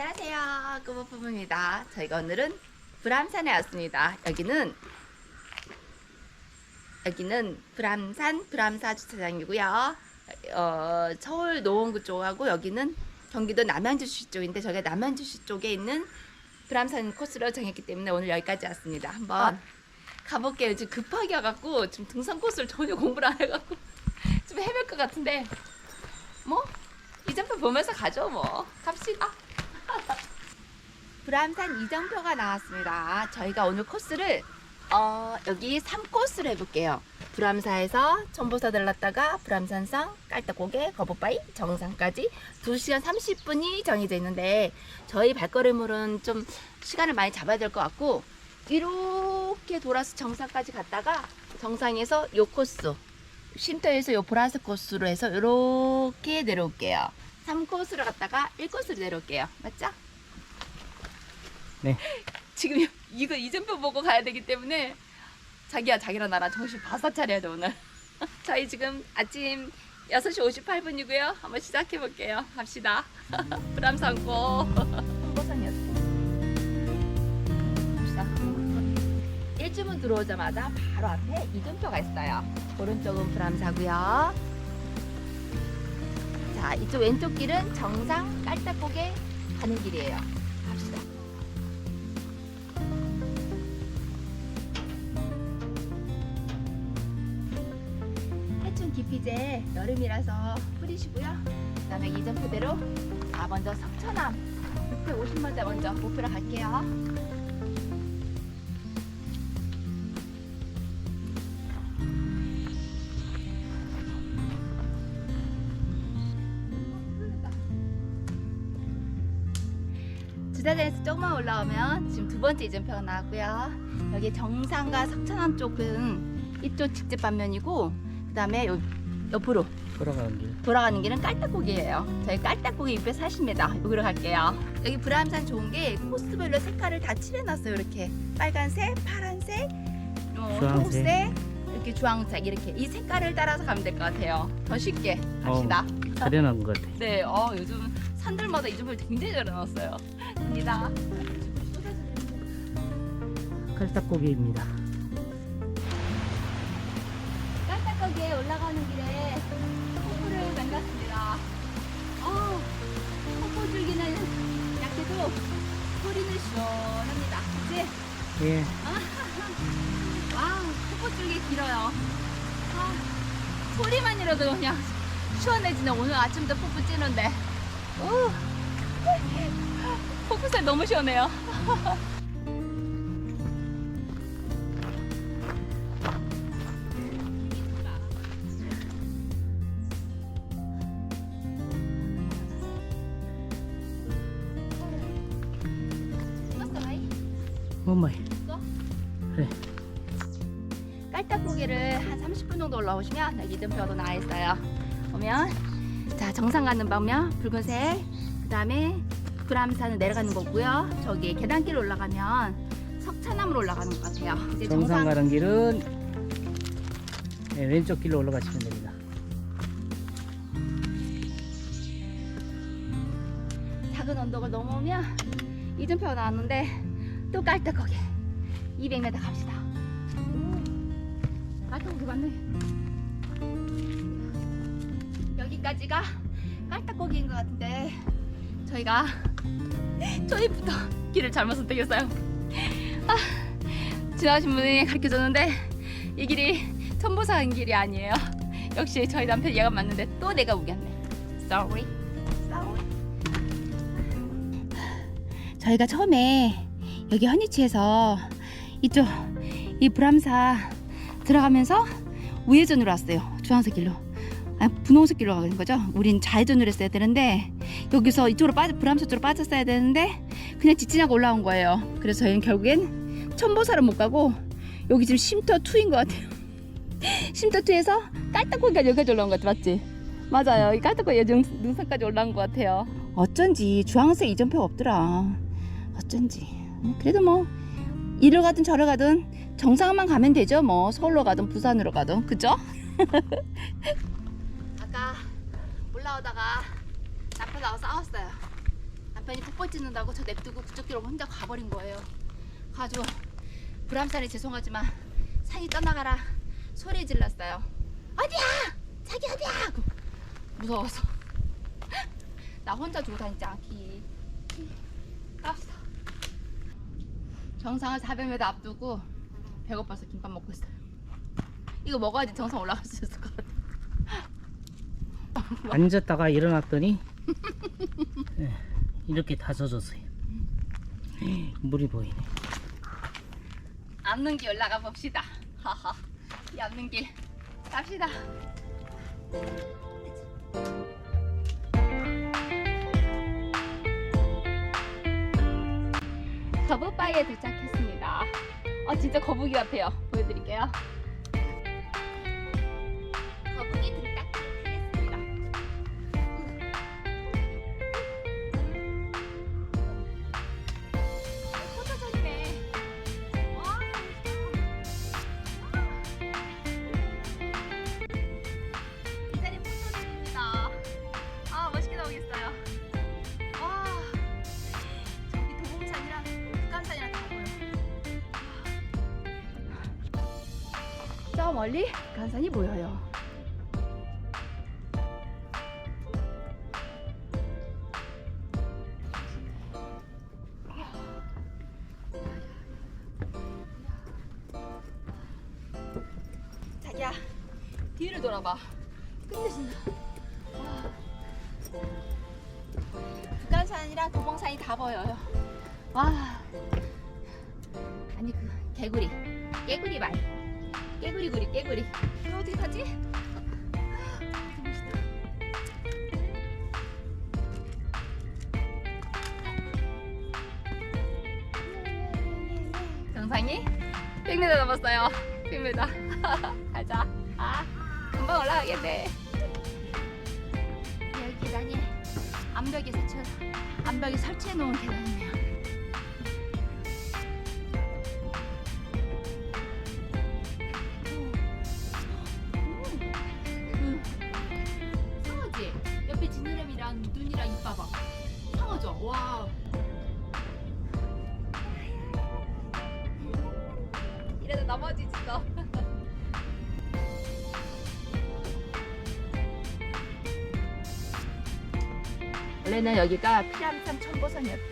안녕하세요. 꾸부부부입니다. 저희가 오늘은 불암산에 왔습니다. 여기는 여기는 불암산 불암사 주차장이고요. 어, 서울 노원구 쪽하고 여기는 경기도 남양주시 쪽인데 저희가 남양주시 쪽에 있는 불암산 코스로 정했기 때문에 오늘 여기까지 왔습니다. 한번 가볼게요. 지금 급하게 와갖고 지금 등산 코스를 전혀 공부를 안 해갖고 좀 헤맬 것 같은데 뭐 이정표 보면서 가죠 뭐 갑시다. 불암산 이정표가 나왔습니다. 저희가 오늘 코스를 어, 여기 3코스를 해볼게요. 불암사에서 천보사 들렀다가 불암산성, 깔딱고개, 거북바위, 정상까지 2시간 30분이 정해져 있는데 저희 발걸음으로는 좀 시간을 많이 잡아야 될 것 같고 이렇게 돌아서 정상까지 갔다가 정상에서 요 코스 쉼터에서 요 보라색 코스로 해서 이렇게 내려올게요. 3코스를 갔다가 1코스로 내려올게요. 맞죠? 네. 지금 이거 이전표 보고 가야 되기 때문에 자기야 자기랑 나랑 정신 바싹 차려야 돼 오늘. 저희 지금 아침 6시 58분이고요. 한번 시작해 볼게요. 갑시다. 홍보산이었어요. 갑시다. 일주문 들어오자마자 바로 앞에 이전표가 있어요. 오른쪽은 불암사고요. 자, 이쪽 왼쪽 길은 정상 깔딱고개 가는 길이에요. 갑시다. 해충 기피제 여름이라서 뿌리시고요. 그 다음에 이전표대로 아 먼저 석천암 650m 먼저 목표로 갈게요. 주차장에서 조금만 올라오면 지금 두 번째 이전표가 나왔고요. 여기 정상과 석천암 쪽은 이쪽 직접 반면이고 그 다음에 요 옆으로 돌아가는 길. 돌아가는 길은 깔딱고기예요. 저희 깔딱고기 640m 여기로 갈게요. 여기 불암산 좋은 게 코스별로 색깔을 다 칠해놨어요. 이렇게 빨간색, 파란색, 어, 주황색. 초록색, 이렇게 주황색 이렇게 이 색깔을 따라서 가면 될 것 같아요. 더 쉽게 갑시다. 가려놓은 것 같아. 네, 어 요즘 산들마다 이 점을 굉장히 잘 해놨어요. 갑니다. 칼딱고기입니다. 깔딱거기에 올라가는 길에 폭포를 만났습니다. 어, 폭포 줄기는 약해도 소리는 시원합니다. 그치? 예. 와우, 폭포 줄기 길어요. 아, 소리만이라도 그냥 시원해지네. 오늘 아침부터 폭포 찌는데. 오, 폭포살 너무 시원해요. 마이? 어머이. 그래. 깔딱고기를 한 30분 정도 올라오시면 여기 이름표도 나와 있어요. 보면 자 정상 가는 방면 붉은색 그 다음에 불암산을 내려가는 거고요. 저기 계단길 올라가면 석차남으로 올라가는 것 같아요. 이제 정상 가는 길은 예, 왼쪽 길로 올라가시면 됩니다. 작은 언덕을 넘어오면 이름표가 나왔는데 또 깔딱고기 200m 갑시다. 오, 깔딱고기 맞네. 여기까지가 깔딱고기인 것 같은데 저희가 저희부터 길을 잘못 선택했어요. 아, 지나가신 분이 가르쳐줬는데 이 길이 천보사 간 길이 아니에요. 역시 저희 남편 얘가 맞는데 또 내가 우겼네. Sorry. Sorry. 저희가 처음에 여기 헌니치에서 이쪽 이 불암사 들어가면서 우회전으로 왔어요. 주황색 길로. 아, 분홍색 길로 가는 거죠. 우린 좌회전으로 했어야 되는데 여기서 이쪽으로 빠져 불암사 쪽으로 빠졌어야 되는데 그냥 직진하고 올라온 거예요. 그래서 저희는 결국엔 천보사를 못 가고 여기 지금 쉼터 2인 것 같아요. 쉼터 2에서 깔딱고기까지 여기까지 올라온 것 같아, 맞지? 맞아요. 이 깔딱고기 능, 능선까지 올라온 것 같아요. 어쩐지 주황색 이전표가 없더라. 어쩐지. 그래도 뭐 이를 가든 저를 가든 정상만 가면 되죠. 뭐 서울로 가든 부산으로 가든 그죠? 아까 올라오다가 남편하고 싸웠어요. 남편 남편이 폭벌 찢는다고 저 냅두고 길로 혼자 가버린 거예요. 가지고 불암산이 죄송하지만 산이 떠나가라 소리 질렀어요. 어디야? 자기 어디야? 무서워서 나 혼자 두고 다니지 않기. 깝어. 정상을 400m 앞두고 배고파서 김밥 먹고 있어요. 이거 먹어야지 정상 올라갈 수 있을 것 같아. 앉았다가 일어났더니 예, 이렇게 다 젖었어요. 물이 보이네. 앞는 길 올라가 봅시다. 하하. 이 앞는 길 갑시다. 거북바위에 도착했습니다. 어 진짜 거북이 같아요. 보여드릴게요. 멀리 북한산이 보여요. 자기야 뒤를 돌아봐. 끝내준다. 와. 북한산이랑 도봉산이 다 보여요. 와. 아니 그 개구리, 깨구리 말, 깨구리 구리 깨구리. 이거 어떻게 타지? 정상이 100m 넘었어요. 100m. 가자. 아, 금방 올라가겠네. 여기 계단이 암벽에 설치해 놓은 계단이네요. 와. 이래도 넘어지지 너. 원래는 여기가 피람산 천보선이었대.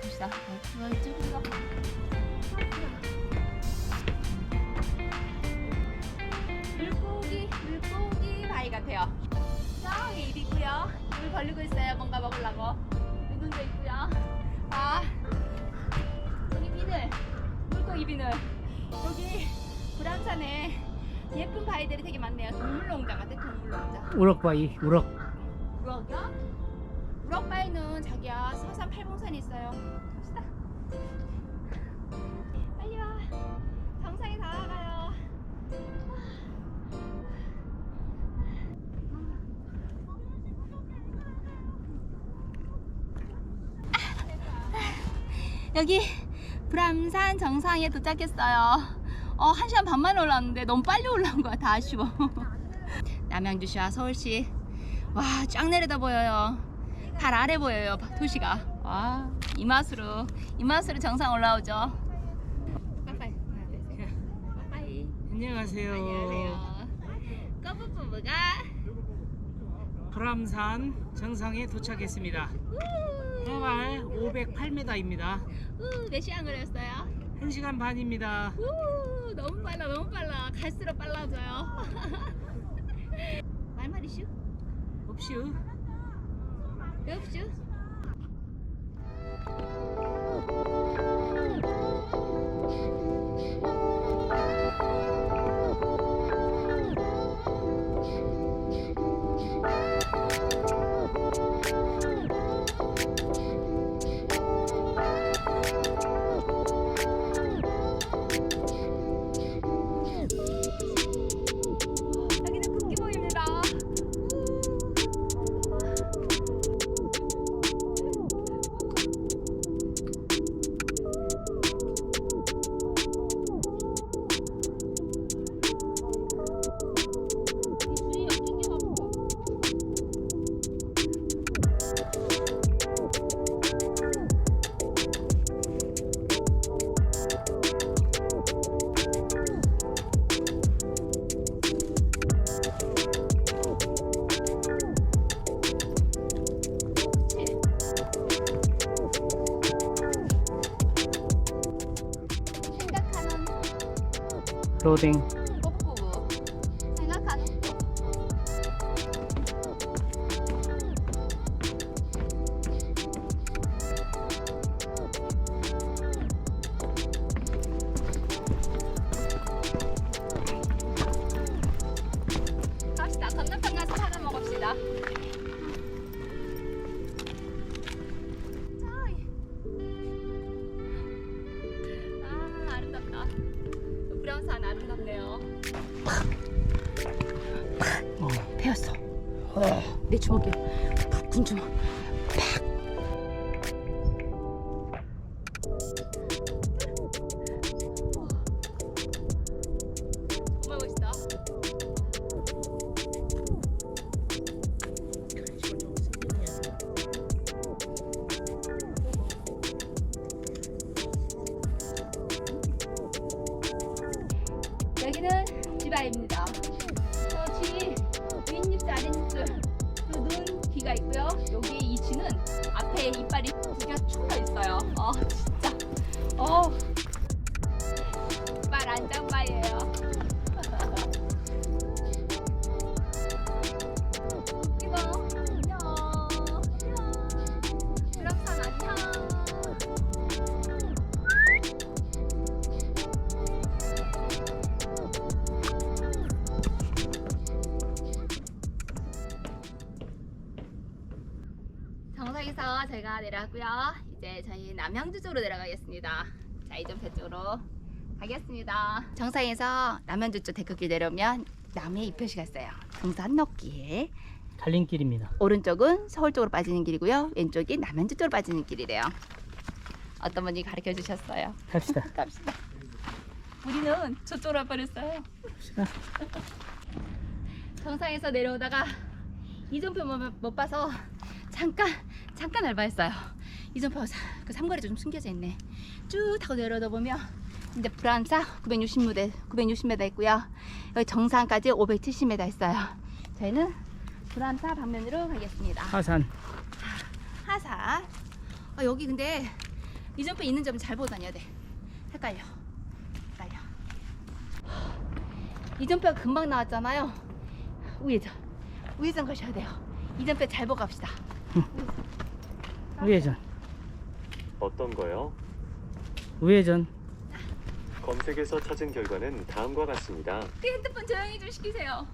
봅시다. 가. 물고기, 물고기 바위 같아요. 벌리고 있어요. 뭔가 먹으려고. 눈도 있고요. 아, 여기 비늘, 물고기 비늘. 여기 불암산에 예쁜 바위들이 되게 많네요. 동물농장 같아, 동물농장. 우럭바위, 우럭. 우럭이요? 우럭바위는 자기야 서산 팔봉산이 있어요. 갑시다. 빨리 와. 정상에 다가가요. 여기 불암산 정상에 도착했어요. 어, 한 시간 반 만에 올라왔는데 너무 빨리 올라온 거야. 다 아쉬워. 남양주시와 서울시 와, 쫙 내려다 보여요. 발 아래 보여요, 도시가. 와, 이 맛으로, 이 맛으로 정상 올라오죠. 빠빠이. 빠빠이. 안녕하세요. 안녕하세요. 꺼부부부가 불암산 정상에 도착했습니다. 해발 508m입니다. 우, 몇 시간 걸렸어요? 1시간 반입니다. 우, 너무 빨라, 너무 빨라. 갈수록 빨라져요. 말말이슈? 없슈. 없슈? 조 브라운산 아름답네요 어, 배웠어. 내 주먹이 군 주먹. 여기는 지바입니다. 어, 쥐 윗입술 아랫입술 그리고 눈 귀가 있고요. 여기 이 쥐는 앞에 이빨이 두 개가 쭉 있어요. 어 진짜 어 이빨 안장바예요. 정상에서 저희가 내려왔고요. 이제 저희 남양주 쪽으로 내려가겠습니다. 자, 이전표 쪽으로 가겠습니다. 정상에서 남양주 쪽 데크길 내려오면 남해 이표시가 있어요. 등산 넣기에 달림길입니다 오른쪽은 서울 쪽으로 빠지는 길이고요. 왼쪽이 남양주 쪽으로 빠지는 길이래요. 어떤 분이 가르쳐 주셨어요. 갑시다 갑시다. 우리는 저쪽으로 와버렸어요. 갑시다 정상에서 내려오다가 이전표 못, 못 봐서 잠깐 잠깐 알바했어요. 이전표 사- 그 삼거리도 좀 숨겨져 있네. 쭉 타고 내려오다 보면 이제 브란사 960m 960m 있고요. 여기 정상까지 570m 있어요. 저희는 브란사 방면으로 가겠습니다. 하산. 아, 여기 근데 이전표 있는 점 잘 보고 다녀야 돼. 헷갈려. 헷갈려. 이전표 금방 나왔잖아요. 우회전. 우회전 가셔야 돼요. 이전표 잘 보고 갑시다. 우회전 어떤 거요? 우회전 검색에서 찾은 결과는 다음과 같습니다. 그 핸드폰 조용히 좀 시키세요.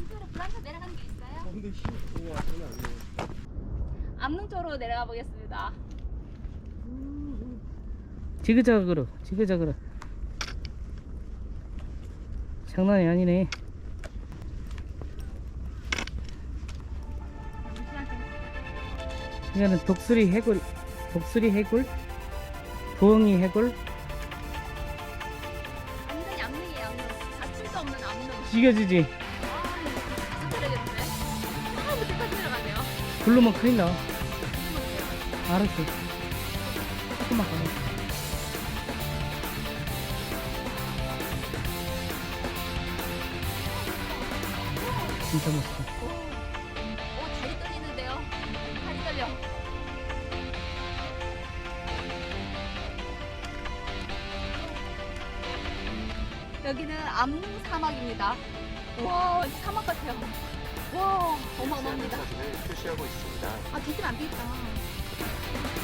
이쪽으로 브란사 내려가는 게 있어요? 암릉 쪽으로 내려가 보겠습니다. 지그자그로 지그자그로 장난이 아니네 이거는 독수리 해골 독수리 해골 부엉이 해골 완전히 암릉이에요, 암릉. 다칠도 없는 암릉. 죽여주지 아, 진짜 되겠는데? 아, 내려가네요. 굴르면 큰일 나 알았어 조금만 가봐 진짜 멋있다 사막입니다. 와, 사막 같아요. 와, 어마어마합니다. 사진을 표시하고 있습니다. 아, 뒤집으면 안 되겠다.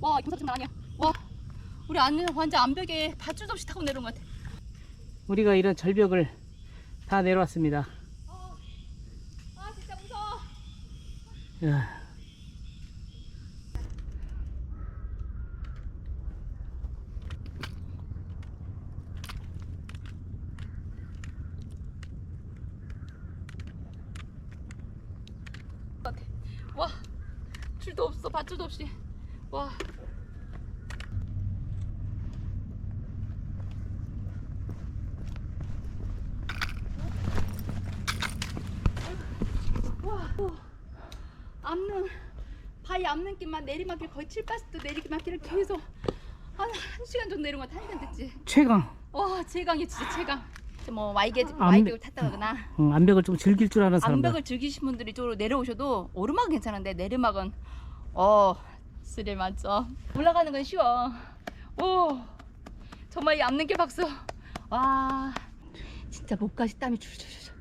와, 경사 장난 아니야. 와. 우리 안는 완전 암벽에 밧줄 없이 타고 내려온 것 같아. 우리가 이런 절벽을 다 내려왔습니다 아, 아 진짜 무서워. 야, 와 줄도 없어 밧줄도 없이 와 와, 오. 앞는 바위 앞는길만 내리막길 거의 7, 80도 내리막길을 계속 한, 한 시간 정도 내린 거한 시간 됐지. 최강. 와 최강이 진짜 최강. 뭐 와이게 암- 와이백을 탔다거나. 응, 암벽을 좀 즐길 줄 아는 사람들. 암벽을 즐기신 분들이 이쪽으로 내려오셔도 오르막은 괜찮은데 내리막은 어 스릴 만점. 올라가는 건 쉬워. 오 정말 이 앞는 게 박수. 와 진짜 목까지 땀이 줄줄줄.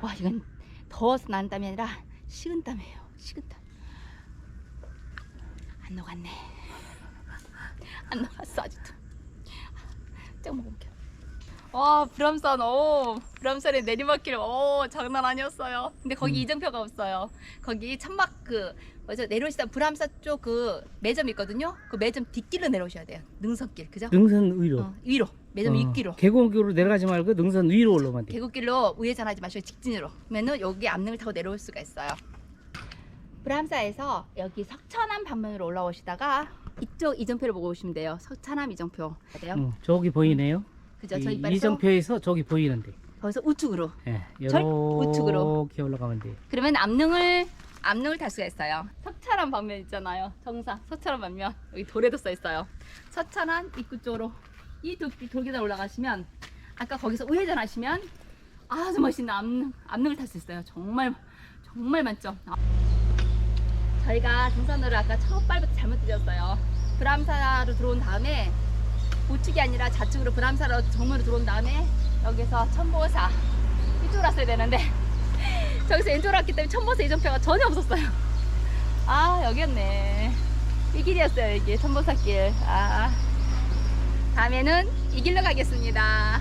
와 이건 더워서 나는 땀이 아니라 식은 땀이에요 식은 땀 안 녹았네. 안 녹았어 아직도. 짱 먹어볼게요 와 브람산 오 브람산의 내리막길 오 장난 아니었어요. 근데 거기 음. 이정표가 없어요. 거기 천막 그 뭐죠? 내려오시다 브람산 쪽 그 매점 있거든요? 그 매점 뒷길로 내려오셔야 돼요. 능선길 그죠? 능선 위로. 어, 위로. 매점 어, 윗길로. 계곡으로 내려가지 말고 능선 위로 올라가면 돼. 계곡길로 우회전하지 마시고 직진으로. 그러면은 여기 앞릉을 타고 내려올 수가 있어요 브람사에서 여기 석천암 방면으로 올라오시다가 이쪽 이정표를 보고 오시면 돼요 석천암 이정표 돼요 응, 저기 보이네요. 그죠 이, 저희 빨리 이정표에서 저기 보이는데. 거기서 우측으로 예, 절- 우측으로. 이렇게 올라가면 돼. 그러면 앞릉을 앞릉을 탈 수가 있어요. 석차란 방면 있잖아요. 정사 석차란 방면 여기 돌에도 써 있어요. 석차란 입구 쪽으로 이 돌, 돌계단 올라가시면 아까 거기서 우회전 하시면 아주 멋있는 앞릉 앞릉을 탈 수 있어요. 정말 정말 만점. 아. 저희가 등산로를 아까 첫 발부터 잘못 들렸어요. 브람사로 들어온 다음에 우측이 아니라 좌측으로 브람사로 정문으로 들어온 다음에 여기서 천보사 이쪽으로 왔어야 되는데 저기서 왼쪽으로 왔기 때문에 천보사 이정표가 전혀 없었어요. 아 여기였네. 이 길이었어요 이게 천보사 길. 아 다음에는 이 길로 가겠습니다.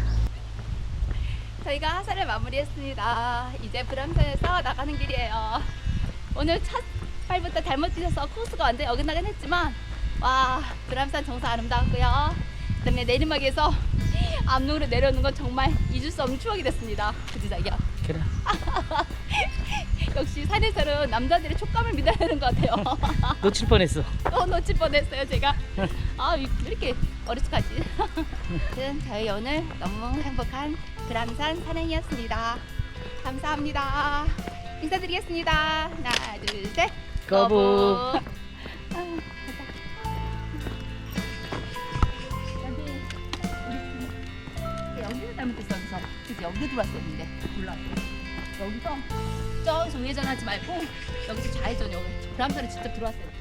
저희가 하산을 마무리했습니다. 이제 브람산에서 나가는 길이에요. 오늘 첫 발부터 잘못 뛰셔서 코스가 완전 어긋나긴 했지만 와 브람산 정상 아름다웠고요. 그 다음에 내리막에서 앞쪽으로 내려오는 건 정말 잊을 수 없는 추억이 됐습니다. 그지 자기야? 그래. 역시 산에서는 남자들의 촉감을 믿어야 되는 것 같아요. 놓칠 뻔했어. 또 놓칠 뻔했어요 제가. 아왜 이렇게 어리숙하지? 아무튼 저희 오늘 너무 행복한 브람산 산행이었습니다. 감사합니다. 인사드리겠습니다. 하나 둘 셋. 거북. 아, 가자. 여기 우리 여기는 잘못했어 여기서 그치 여기 들어왔었는데 몰라 여기서 저기서 우회전하지 말고 여기서 좌회전 여기 브람산에 직접 들어왔어요